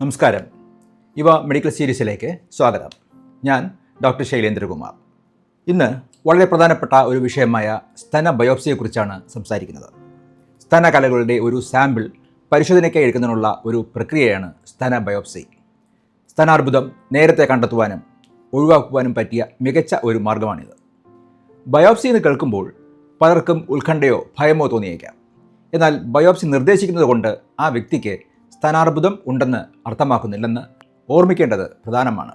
നമസ്കാരം. ഇവ മെഡിക്കൽ സീരീസിലേക്ക് സ്വാഗതം. ഞാൻ ഡോക്ടർ ശൈലേന്ദ്രകുമാർ. ഇന്ന് വളരെ പ്രധാനപ്പെട്ട ഒരു വിഷയമായ സ്തന ബയോപ്സിയെക്കുറിച്ചാണ് സംസാരിക്കുന്നത്. സ്തന കലകളുടെ ഒരു സാമ്പിൾ പരിശോധനയ്ക്കായി എടുക്കുന്നതിനുള്ള ഒരു പ്രക്രിയയാണ് സ്തന ബയോപ്സി. സ്തനാർബുദം നേരത്തെ കണ്ടെത്തുവാനും ഒഴിവാക്കുവാനും പറ്റിയ മികച്ച ഒരു മാർഗമാണിത്. ബയോപ്സി എന്ന് കേൾക്കുമ്പോൾ പലർക്കും ഉത്കണ്ഠയോ ഭയമോ തോന്നിയേക്കാം. എന്നാൽ ബയോപ്സി നിർദ്ദേശിക്കുന്നത് കൊണ്ട് ആ വ്യക്തിക്ക് സ്ഥാനാർബുദം ഉണ്ടെന്ന് അർത്ഥമാക്കുന്നില്ലെന്ന് ഓർമ്മിക്കേണ്ടത് പ്രധാനമാണ്.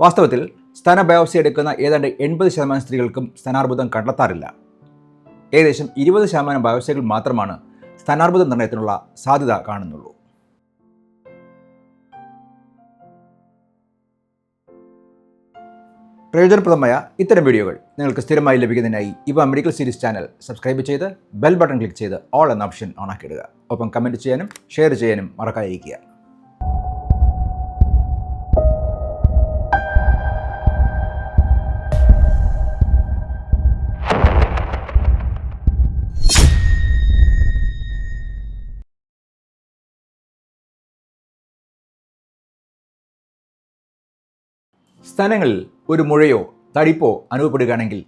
വാസ്തവത്തിൽ സ്തന ബയോപ്സി എടുക്കുന്ന ഏതാണ്ട് എൺപത് ശതമാനം സ്ത്രീകൾക്കും സ്ഥാനാർബുദം കണ്ടെത്താറില്ല. ഏകദേശം ഇരുപത് ശതമാനം ബയോപ്സികൾ മാത്രമാണ് സ്ഥാനാർബുദ നിർണയത്തിനുള്ള സാധ്യത കാണുന്നുള്ളൂ. പ്രയോജനപ്രദമായ ഇത്തരം വീഡിയോകൾ നിങ്ങൾക്ക് സ്ഥിരമായി ലഭിക്കുന്നതിനായി ഇവ മെഡിക്കൽ സീരീസ് ചാനൽ സബ്സ്ക്രൈബ് ചെയ്ത് ബെൽ ബട്ടൺ ക്ലിക്ക് ചെയ്ത് ഓൾ എന്ന ഓപ്ഷൻ ഓൺ ഓണാക്കിയിടുക ഒപ്പം കമന്റ് ചെയ്യാനും ഷെയർ ചെയ്യാനും മറക്കാതിരിക്കുക. സ്തനങ്ങളിൽ ഒരു മുഴയോ തടിപ്പോ അനുഭവപ്പെടുകയാണെങ്കിൽ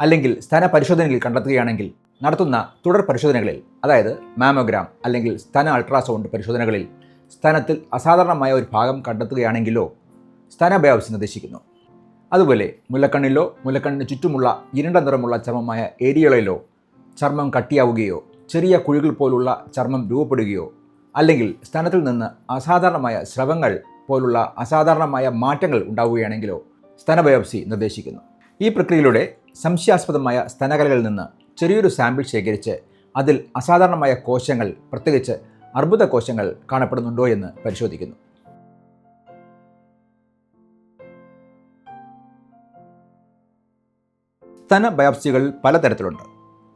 അല്ലെങ്കിൽ സ്തന പരിശോധനയിൽ കണ്ടെത്തുകയാണെങ്കിൽ നടത്തുന്ന തുടർ പരിശോധനകളിൽ അതായത് മാമോഗ്രാം അല്ലെങ്കിൽ സ്തന അൾട്രാസൗണ്ട് പരിശോധനകളിൽ സ്തനത്തിൽ അസാധാരണമായ ഒരു ഭാഗം കണ്ടെത്തുകയാണെങ്കിലോ സ്തന ബയോപ്സി നിർദ്ദേശിക്കുന്നു. അതുപോലെ മുലക്കണ്ണിലോ മുലക്കണ്ണിന് ചുറ്റുമുള്ള ഇരുണ്ട നിറമുള്ള ചർമ്മമായ ഏരിയകളിലോ ചർമ്മം കട്ടിയാവുകയോ ചെറിയ കുഴികൾ പോലുള്ള ചർമ്മം രൂപപ്പെടുകയോ അല്ലെങ്കിൽ സ്തനത്തിൽ നിന്ന് അസാധാരണമായ സ്രവങ്ങൾ പോലുള്ള അസാധാരണമായ മാറ്റങ്ങൾ ഉണ്ടാവുകയാണെങ്കിലോ സ്തനബയോപ്സി നിർദ്ദേശിക്കുന്നു. ഈ പ്രക്രിയയിലൂടെ സംശയാസ്പദമായ സ്തനകലകളിൽ നിന്ന് ചെറിയൊരു സാമ്പിൾ ശേഖരിച്ച് അതിൽ അസാധാരണമായ കോശങ്ങൾ പ്രത്യേകിച്ച് അർബുദ കോശങ്ങൾ കാണപ്പെടുന്നുണ്ടോ എന്ന് പരിശോധിക്കുന്നു. സ്തന ബയോപ്സികൾ പലതരത്തിലുണ്ട്.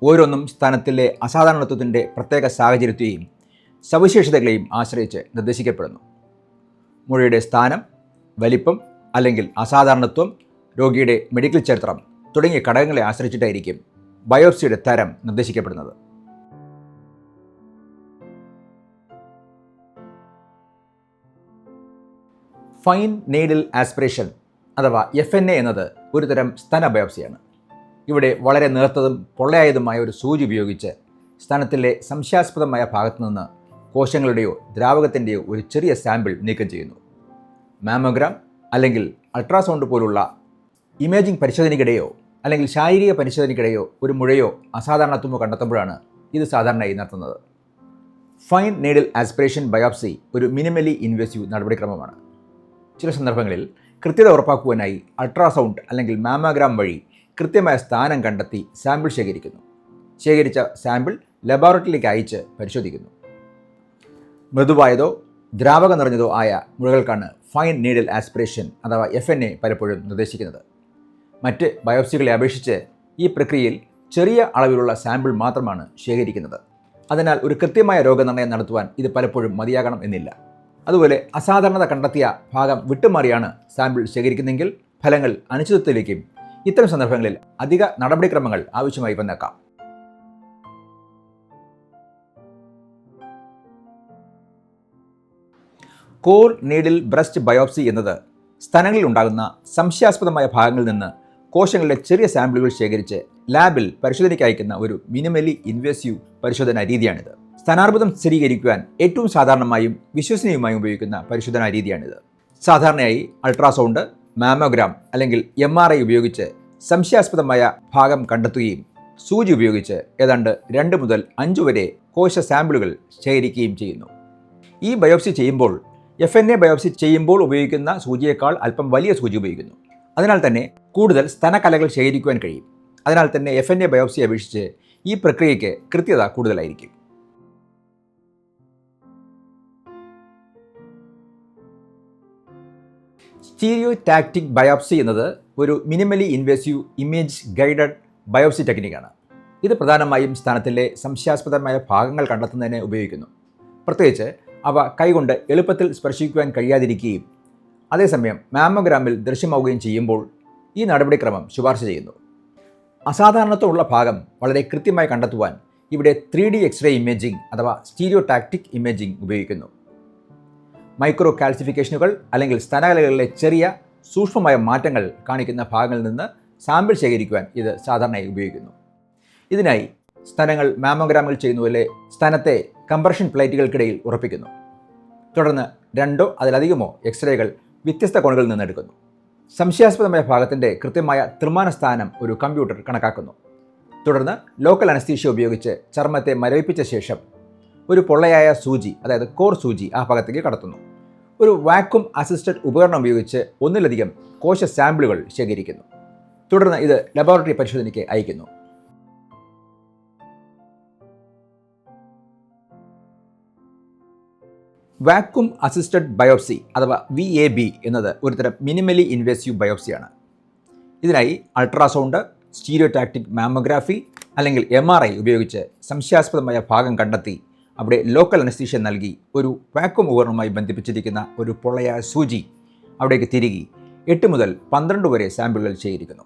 ഓരോന്നും സ്ഥാനത്തിലെ അസാധാരണത്വത്തിന്റെ പ്രത്യേക സാഹചര്യത്തെയും സവിശേഷതകളെയും ആശ്രയിച്ച് നിർദ്ദേശിക്കപ്പെടുന്നു. മുഴയുടെ സ്ഥാനം വലിപ്പം അല്ലെങ്കിൽ അസാധാരണത്വം രോഗിയുടെ മെഡിക്കൽ ചരിത്രം തുടങ്ങിയ ഘടകങ്ങളെ ആശ്രയിച്ചിട്ടായിരിക്കും ബയോപ്സിയുടെ തരം നിർദ്ദേശിക്കപ്പെടുന്നത്. ഫൈൻ നീഡിൽ ആസ്പിറേഷൻ അഥവാ എഫ് എൻ എ എന്നത് ഒരു തരം സ്തന ബയോപ്സിയാണ്. ഇവിടെ വളരെ നേർത്തതും പൊള്ളയായതുമായ ഒരു സൂചി ഉപയോഗിച്ച് സ്തനത്തിലെ സംശയാസ്പദമായ ഭാഗത്തു നിന്ന് കോശങ്ങളുടെയോ ദ്രാവകത്തിന്റെയോ ഒരു ചെറിയ സാമ്പിൾ നീക്കം ചെയ്യുന്നു. മാമോഗ്രാം അല്ലെങ്കിൽ അൾട്രാസൗണ്ട് പോലുള്ള ഇമേജിംഗ് പരിശോധനയ്ക്കിടെയോ അല്ലെങ്കിൽ ശാരീരിക പരിശോധനയ്ക്കിടെയോ ഒരു മുഴയോ അസാധാരണത്വമോ കണ്ടെത്തുമ്പോഴാണ് ഇത് സാധാരണയായി നടത്തുന്നത്. ഫൈൻ നീഡിൽ ആസ്പിറേഷൻ ബയോപ്സി ഒരു മിനിമലി ഇൻവേസീവ് നടപടിക്രമമാണ്. ചില സന്ദർഭങ്ങളിൽ കൃത്യത ഉറപ്പാക്കുവാനായി അൾട്രാസൗണ്ട് അല്ലെങ്കിൽ മാമോഗ്രാം വഴി കൃത്യമായ സ്ഥാനം കണ്ടെത്തി സാമ്പിൾ ശേഖരിക്കുന്നു. ശേഖരിച്ച സാമ്പിൾ ലബോറട്ടറിയിലേക്ക് അയച്ച് പരിശോധിക്കുന്നു. മൃദുവായതോ ദ്രാവക നിറഞ്ഞതോ ആയ മുഴകൾക്കാണ് ഫൈൻ നീഡിൽ ആസ്പിറേഷൻ അഥവാ എഫ് എൻ എ പലപ്പോഴും നിർദ്ദേശിക്കുന്നത്. മറ്റ് ബയോപ്സികളെ അപേക്ഷിച്ച് ഈ പ്രക്രിയയിൽ ചെറിയ അളവിലുള്ള സാമ്പിൾ മാത്രമാണ് ശേഖരിക്കുന്നത്. അതിനാൽ ഒരു കൃത്യമായ രോഗനിർണയം നടത്തുവാൻ ഇത് പലപ്പോഴും മതിയാകണം എന്നില്ല. അതുപോലെ അസാധാരണത കണ്ടെത്തിയ ഭാഗം വിട്ടുമാറിയാണ് സാമ്പിൾ ശേഖരിക്കുന്നെങ്കിൽ ഫലങ്ങൾ അനിശ്ചിതത്വത്തിലേക്കും ഇത്തരം സന്ദർഭങ്ങളിൽ അധിക നടപടിക്രമങ്ങൾ ആവശ്യമായി വന്നേക്കാം. കോർ നീഡിൽ ബ്രസ്റ്റ് ബയോപ്സി എന്നത് സ്തനങ്ങളിൽ ഉണ്ടാകുന്ന സംശയാസ്പദമായ ഭാഗങ്ങളിൽ നിന്ന് കോശങ്ങളുടെ ചെറിയ സാമ്പിളുകൾ ശേഖരിച്ച് ലാബിൽ പരിശോധനയ്ക്ക് അയക്കുന്ന ഒരു മിനിമലി ഇൻവേസീവ് പരിശോധനാ രീതിയാണിത്. സ്ഥാനാർബുദം സ്ഥിരീകരിക്കുവാൻ ഏറ്റവും സാധാരണമായും വിശ്വസനീയമായും ഉപയോഗിക്കുന്ന പരിശോധനാ രീതിയാണിത്. സാധാരണയായി അൾട്രാസൗണ്ട് മാമോഗ്രാം അല്ലെങ്കിൽ എം ആർ ഐ ഉപയോഗിച്ച് സംശയാസ്പദമായ ഭാഗം കണ്ടെത്തുകയും സൂചി ഉപയോഗിച്ച് ഏതാണ്ട് രണ്ട് മുതൽ അഞ്ച് വരെ കോശ സാമ്പിളുകൾ ശേഖരിക്കുകയും ചെയ്യുന്നു. ഈ ബയോപ്സി ചെയ്യുമ്പോൾ എഫ് എൻ എ ബയോപ്സി ചെയ്യുമ്പോൾ ഉപയോഗിക്കുന്ന സൂചിയേക്കാൾ അല്പം വലിയ സൂചി ഉപയോഗിക്കുന്നു. അതിനാൽ തന്നെ കൂടുതൽ സ്തനകലകൾ ശേഖരിക്കുവാൻ കഴിയും. അതിനാൽ തന്നെ എഫ് എൻ എ ബയോപ്സി അപേക്ഷിച്ച് ഈ പ്രക്രിയയ്ക്ക് കൃത്യത കൂടുതലായിരിക്കും. സ്റ്റീരിയോ ടാക്റ്റിക് ബയോപ്സി എന്നത് ഒരു minimally invasive image guided biopsy ടെക്നിക്കാണ്. ഇത് പ്രധാനമായും സ്ഥാനത്തിലെ സംശയാസ്പദമായ ഭാഗങ്ങൾ കണ്ടെത്തുന്നതിന് ഉപയോഗിക്കുന്നു. പ്രത്യേകിച്ച് അവ കൈകൊണ്ട് എളുപ്പത്തിൽ സ്പർശിക്കുവാൻ കഴിയാതിരിക്കുകയും അതേസമയം മാമോഗ്രാമിൽ ദൃശ്യമാവുകയും ചെയ്യുമ്പോൾ ഈ നടപടിക്രമം ശുപാർശ ചെയ്യുന്നു. അസാധാരണത്വമുള്ള ഭാഗം വളരെ കൃത്യമായി കണ്ടെത്തുവാൻ ഇവിടെ ത്രീ ഡി എക്സ്റേ ഇമേജിംഗ് അഥവാ സ്റ്റീരിയോ ടാക്റ്റിക് ഇമേജിംഗ് ഉപയോഗിക്കുന്നു. മൈക്രോ കാൽസിഫിക്കേഷനുകൾ അല്ലെങ്കിൽ സ്തനകലകളിലെ ചെറിയ സൂക്ഷ്മമായ മാറ്റങ്ങൾ കാണിക്കുന്ന ഭാഗങ്ങളിൽ നിന്ന് സാമ്പിൾ ശേഖരിക്കുവാൻ ഇത് സാധാരണയായി ഉപയോഗിക്കുന്നു. ഇതിനായി സ്തനങ്ങൾ മാമോഗ്രാമിൽ ചെയ്യുന്നതുപോലെ സ്തനത്തെ കംപ്രഷൻ പ്ലേറ്റുകൾക്കിടയിൽ ഉറപ്പിക്കുന്നു. തുടർന്ന് രണ്ടോ അതിലധികമോ എക്സ്റേകൾ വ്യത്യസ്ത കോണുകളിൽ നിന്ന് എടുക്കുന്നു സംശയാസ്പദമായ ഭാഗത്തിന്റെ കൃത്യമായ ത്രിമാന സ്ഥാനം ഒരു കമ്പ്യൂട്ടർ കണക്കാക്കുന്നു. തുടർന്ന് ലോക്കൽ അനസ്തീഷ്യ ഉപയോഗിച്ച് ചർമ്മത്തെ മരവിപ്പിച്ച ശേഷം ഒരു പൊള്ളയായ സൂചി അതായത് കോർ സൂചി ആ ഭാഗത്തേക്ക് കടത്തുന്നു. ഒരു വാക്വം അസിസ്റ്റഡ് ഉപകരണം ഉപയോഗിച്ച് ഒന്നിലധികം കോശ സാമ്പിളുകൾ ശേഖരിക്കുന്നു. തുടർന്ന് ഇത് ലബോറട്ടറി പരിശോധനയ്ക്ക് അയക്കുന്നു വാക്വം അസിസ്റ്റഡ് ബയോപ്സി അഥവാ വി എ ബി എന്നത് ഒരുതരം മിനിമലി ഇൻവേസീവ് ബയോപ്സിയാണ്. ഇതിനായി അൾട്രാസൗണ്ട് സ്റ്റീരിയോടാക്റ്റിക് മാമോഗ്രാഫി അല്ലെങ്കിൽ എം ആർ ഐ ഉപയോഗിച്ച് സംശയാസ്പദമായ ഭാഗം കണ്ടെത്തി അവിടെ ലോക്കൽ അനസ്തീഷ്യ നൽകി ഒരു വാക്വം ഉപകരണവുമായി ബന്ധിപ്പിച്ചിരിക്കുന്ന ഒരു പൊള്ളയ സൂചി അവിടേക്ക് തിരികെ എട്ട് മുതൽ പന്ത്രണ്ട് വരെ സാമ്പിളുകൾ ശേഖരിക്കുന്നു.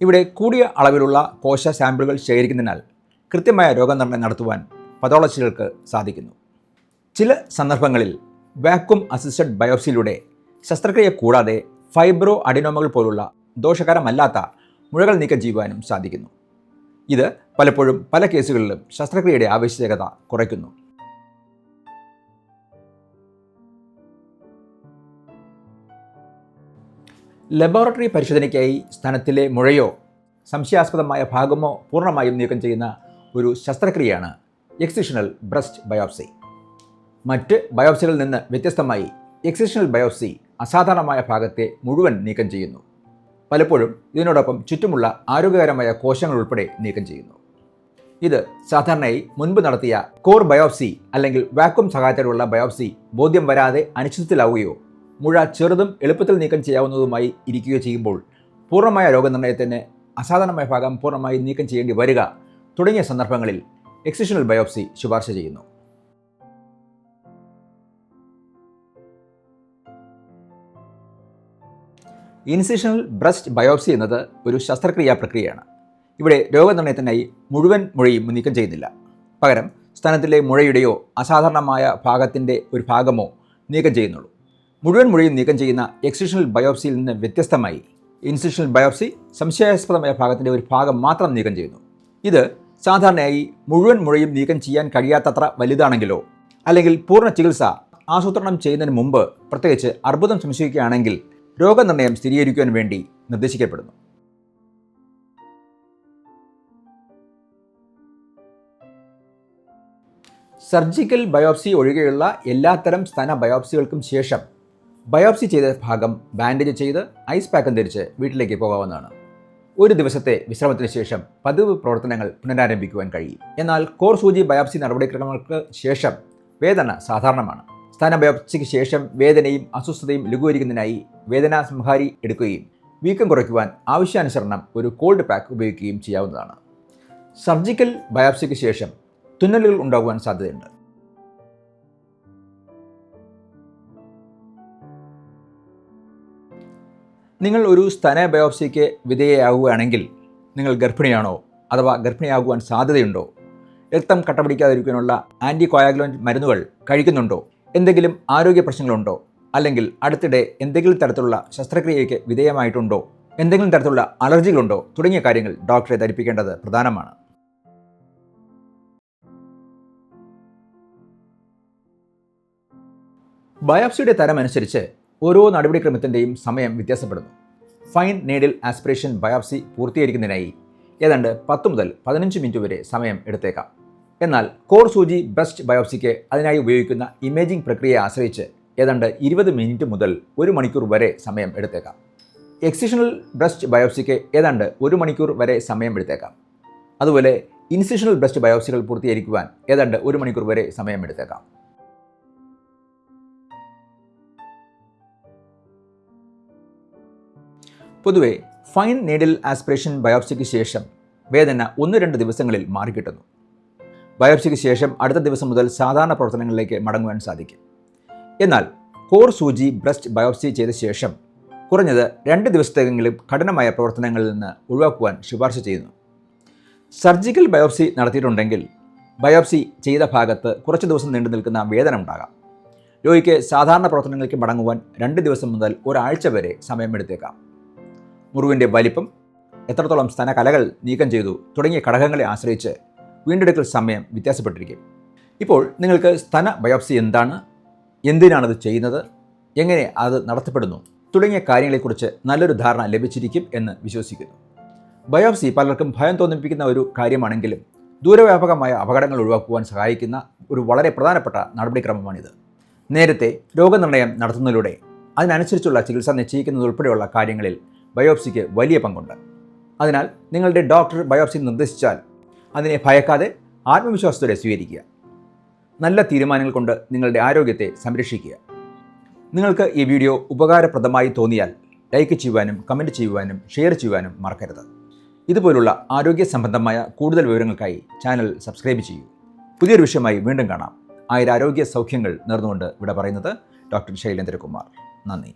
ഇവിടെ കൂടിയ അളവിലുള്ള കോശ സാമ്പിളുകൾ ശേഖരിക്കുന്നതിനാൽ കൃത്യമായ രോഗനിർണയം നടത്തുവാൻ പതോളജികൾക്ക് സാധിക്കുന്നു. ചില സന്ദർഭങ്ങളിൽ വാക്വം അസിസ്റ്റഡ് ബയോപ്സിയിലൂടെ ശസ്ത്രക്രിയ കൂടാതെ ഫൈബ്രോ അഡിനോമകൾ പോലുള്ള ദോഷകരമല്ലാത്ത മുഴകൾ നീക്കം ചെയ്യുവാനും സാധിക്കുന്നു. ഇത് പലപ്പോഴും പല കേസുകളിലും ശസ്ത്രക്രിയയുടെ ആവശ്യകത കുറയ്ക്കുന്നു. ലബോറട്ടറി പരിശോധനയ്ക്കായി സ്തനത്തിലെ മുഴയോ സംശയാസ്പദമായ ഭാഗമോ പൂർണമായും നീക്കം ചെയ്യുന്ന ഒരു ശസ്ത്രക്രിയയാണ് എക്സിഷണൽ ബ്രസ്റ്റ് ബയോപ്സി മറ്റ് ബയോപ്സികളിൽ നിന്ന് വ്യത്യസ്തമായി എക്സിഷണൽ ബയോപ്സി അസാധാരണമായ ഭാഗത്തെ മുഴുവൻ നീക്കം ചെയ്യുന്നു. പലപ്പോഴും ഇതിനോടൊപ്പം ചുറ്റുമുള്ള ആരോഗ്യകരമായ കോശങ്ങൾ ഉൾപ്പെടെ നീക്കം ചെയ്യുന്നു. ഇത് സാധാരണയായി മുൻപ് നടത്തിയ കോർ ബയോപ്സി അല്ലെങ്കിൽ വാക്വം സഹായത്തോടുള്ള ബയോപ്സി ബോധ്യം വരാതെ അനിശ്ചിതത്തിലാവുകയോ മുഴ ചെറുതും എളുപ്പത്തിൽ നീക്കം ചെയ്യാവുന്നതുമായി ഇരിക്കുകയോ ചെയ്യുമ്പോൾ പൂർണമായ രോഗനിർണയത്തിന് അസാധാരണമായ ഭാഗം പൂർണമായി നീക്കം ചെയ്യേണ്ടി വരിക തുടങ്ങിയ സന്ദർഭങ്ങളിൽ എക്സിഷണൽ ബയോപ്സി ശുപാർശ ചെയ്യുന്നു. ഇൻസിഷണൽ ബ്രസ്റ്റ് ബയോപ്സി എന്നത് ഒരു ശസ്ത്രക്രിയാ പ്രക്രിയയാണ്. ഇവിടെ രോഗനിർണയത്തിനായി മുഴുവൻ മുഴയും നീക്കം ചെയ്യുന്നില്ല. പകരം സ്ഥാനത്തിലെ മുഴയുടെയോ അസാധാരണമായ ഭാഗത്തിന്റെ ഒരു ഭാഗമോ നീക്കം ചെയ്യുന്നുള്ളൂ. മുഴുവൻ മുഴയും നീക്കം ചെയ്യുന്ന എക്സിഷണൽ ബയോപ്സിയിൽ നിന്ന് വ്യത്യസ്തമായി ഇൻസിഷണൽ ബയോപ്സി സംശയാസ്പദമായ ഭാഗത്തിന്റെ ഒരു ഭാഗം മാത്രം നീക്കം ചെയ്യുന്നു. ഇത് സാധാരണയായി മുഴുവൻ മുഴയും നീക്കം ചെയ്യാൻ കഴിയാത്തത്ര വലുതാണെങ്കിലോ അല്ലെങ്കിൽ പൂർണ ചികിത്സ ആസൂത്രണം ചെയ്യുന്നതിന് മുമ്പ് പ്രത്യേകിച്ച് അർബുദം സംശയിക്കുകയാണെങ്കിൽ രോഗനിർണയം സ്ഥിരീകരിക്കുവാൻ വേണ്ടി നിർദ്ദേശിക്കപ്പെടുന്നു. സർജിക്കൽ ബയോപ്സി ഒഴികെയുള്ള എല്ലാത്തരം സ്തന ബയോപ്സികൾക്കും ശേഷം ബയോപ്സി ചെയ്ത ഭാഗം ബാൻഡേജ് ചെയ്ത് ഐസ് പാക്കം ധരിച്ച് വീട്ടിലേക്ക് പോകാവുന്നതാണ്. ഒരു ദിവസത്തെ വിശ്രമത്തിന് ശേഷം പതിവ് പ്രവർത്തനങ്ങൾ പുനരാരംഭിക്കുവാൻ കഴിയും. എന്നാൽ കോർ സൂചി ബയോപ്സി നടപടിക്രമങ്ങൾക്ക് ശേഷം വേദന സാധാരണമാണ്. സ്ഥാന ബയോപ്സിക്ക് ശേഷം വേദനയും അസ്വസ്ഥതയും ലഘൂകരിക്കുന്നതിനായി വേദനാ സംഹാരി എടുക്കുകയും വീക്കം കുറയ്ക്കുവാൻ ആവശ്യാനുസരണം ഒരു കോൾഡ് പാക്ക് ഉപയോഗിക്കുകയും ചെയ്യാവുന്നതാണ്. സർജിക്കൽ ബയോപ്സിക്ക് ശേഷം തുന്നലുകൾ ഉണ്ടാകുവാൻ സാധ്യതയുണ്ട്. നിങ്ങൾ ഒരു സ്തന ബയോപ്സിക്ക് വിധേയയാകുകയാണെങ്കിൽ നിങ്ങൾ ഗർഭിണിയാണോ അഥവാ ഗർഭിണിയാകുവാൻ സാധ്യതയുണ്ടോ? രക്തം കട്ടപിടിക്കാതിരിക്കാനുള്ള ആന്റി കോയാഗ്ലോൻ മരുന്നുകൾ കഴിക്കുന്നുണ്ടോ? എന്തെങ്കിലും ആരോഗ്യ പ്രശ്നങ്ങളുണ്ടോ? അല്ലെങ്കിൽ അടുത്തിടെ എന്തെങ്കിലും തരത്തിലുള്ള ശസ്ത്രക്രിയയ്ക്ക് വിധേയമായിട്ടുണ്ടോ? എന്തെങ്കിലും തരത്തിലുള്ള അലർജികളുണ്ടോ? തുടങ്ങിയ കാര്യങ്ങൾ ഡോക്ടറെ ധരിപ്പിക്കേണ്ടത് പ്രധാനമാണ്. ബയോപ്സിയുടെ തരം അനുസരിച്ച് ഓരോ നടപടിക്രമത്തിന്റെയും സമയം വ്യത്യാസപ്പെടുന്നു. ഫൈൻ നീഡിൽ ആസ്പിറേഷൻ ബയോപ്സി പൂർത്തീകരിക്കുന്നതിനായി ഏതാണ്ട് പത്ത് മുതൽ പതിനഞ്ച് മിനിറ്റ് വരെ സമയം എടുത്തേക്കാം. എന്നാൽ കോർ സൂചി ബ്രസ്റ്റ് ബയോപ്സിക്ക് അതിനായി ഉപയോഗിക്കുന്ന ഇമേജിംഗ് പ്രക്രിയയെ ആശ്രയിച്ച് ഏതാണ്ട് ഇരുപത് മിനിറ്റ് മുതൽ ഒരു മണിക്കൂർ വരെ സമയം എടുത്തേക്കാം. എക്സിഷണൽ ബ്രസ്റ്റ് ബയോപ്സിക്ക് ഏതാണ്ട് ഒരു മണിക്കൂർ വരെ സമയം എടുത്തേക്കാം. അതുപോലെ ഇൻസിഷണൽ ബ്രസ്റ്റ് ബയോപ്സികൾ പൂർത്തീകരിക്കുവാൻ ഏതാണ്ട് ഒരു മണിക്കൂർ വരെ സമയം എടുത്തേക്കാം. പൊതുവെ ഫൈൻ നീഡിൽ ആസ്പിറേഷൻ ബയോപ്സിക്ക് ശേഷം വേദന ഒന്ന് രണ്ട് ദിവസങ്ങളിൽ മാറിക്കിട്ടുന്നു. ബയോപ്സിക്ക് ശേഷം അടുത്ത ദിവസം മുതൽ സാധാരണ പ്രവർത്തനങ്ങളിലേക്ക് മടങ്ങുവാൻ സാധിക്കും. എന്നാൽ കോർ സൂചി ബ്രസ്റ്റ് ബയോപ്സി ചെയ്ത ശേഷം കുറഞ്ഞത് രണ്ട് ദിവസത്തേക്കെങ്കിലും കഠിനമായ പ്രവർത്തനങ്ങളിൽ നിന്ന് ഒഴിവാക്കുവാൻ ശുപാർശ ചെയ്യുന്നു. സർജിക്കൽ ബയോപ്സി നടത്തിയിട്ടുണ്ടെങ്കിൽ ബയോപ്സി ചെയ്ത ഭാഗത്ത് കുറച്ച് ദിവസം നീണ്ടു നിൽക്കുന്ന വേദന ഉണ്ടാകാം. രോഗിക്ക് സാധാരണ പ്രവർത്തനങ്ങൾക്ക് മടങ്ങുവാൻ രണ്ട് ദിവസം മുതൽ ഒരാഴ്ച വരെ സമയമെടുത്തേക്കാം. മുറിവിന്റെ വലിപ്പം എത്രത്തോളം സ്തനകലകൾ നീക്കം ചെയ്തു തുടങ്ങിയ ഘടകങ്ങളെ ആശ്രയിച്ച് വീണ്ടെടുക്കൽ സമയം വ്യത്യാസപ്പെട്ടിരിക്കും. ഇപ്പോൾ നിങ്ങൾക്ക് സ്തന ബയോപ്സി എന്താണ്? എന്തിനാണത് ചെയ്യുന്നത്? എങ്ങനെ അത് നടത്തപ്പെടുന്നു? തുടങ്ങിയ കാര്യങ്ങളെക്കുറിച്ച് നല്ലൊരു ധാരണ ലഭിച്ചിരിക്കും എന്ന് വിശ്വസിക്കുന്നു. ബയോപ്സി പലർക്കും ഭയം തോന്നിപ്പിക്കുന്ന ഒരു കാര്യമാണെങ്കിലും ദൂരവ്യാപകമായ അപകടങ്ങൾ ഒഴിവാക്കുവാൻ സഹായിക്കുന്ന ഒരു വളരെ പ്രധാനപ്പെട്ട നടപടിക്രമമാണിത്. നേരത്തെ രോഗനിർണയം നടത്തുന്നതിലൂടെ അതിനനുസരിച്ചുള്ള ചികിത്സ നിശ്ചയിക്കുന്നതുൾപ്പെടെയുള്ള കാര്യങ്ങളിൽ ബയോപ്സിക്ക് വലിയ പങ്കുണ്ട്. അതിനാൽ നിങ്ങളുടെ ഡോക്ടർ ബയോപ്സി നിർദ്ദേശിച്ചാൽ അതിനെ ഭയക്കാതെ ആത്മവിശ്വാസത്തോടെ സ്വീകരിക്കുക. നല്ല തീരുമാനങ്ങൾ കൊണ്ട് നിങ്ങളുടെ ആരോഗ്യത്തെ സംരക്ഷിക്കുക. നിങ്ങൾക്ക് ഈ വീഡിയോ ഉപകാരപ്രദമായി തോന്നിയാൽ ലൈക്ക് ചെയ്യുവാനും കമന്റ് ചെയ്യുവാനും ഷെയർ ചെയ്യുവാനും മറക്കരുത്. ഇതുപോലുള്ള ആരോഗ്യ സംബന്ധമായ കൂടുതൽ വിവരങ്ങൾക്കായി ചാനൽ സബ്സ്ക്രൈബ് ചെയ്യൂ. പുതിയൊരു വിഷയമായി വീണ്ടും കാണാം. ആയിരാരോഗ്യ സൗഖ്യങ്ങൾ നേർന്നുകൊണ്ട് ഇവിടെ പറയുന്നത് ഡോക്ടർ ശൈലേന്ദ്രകുമാർ. നന്ദി.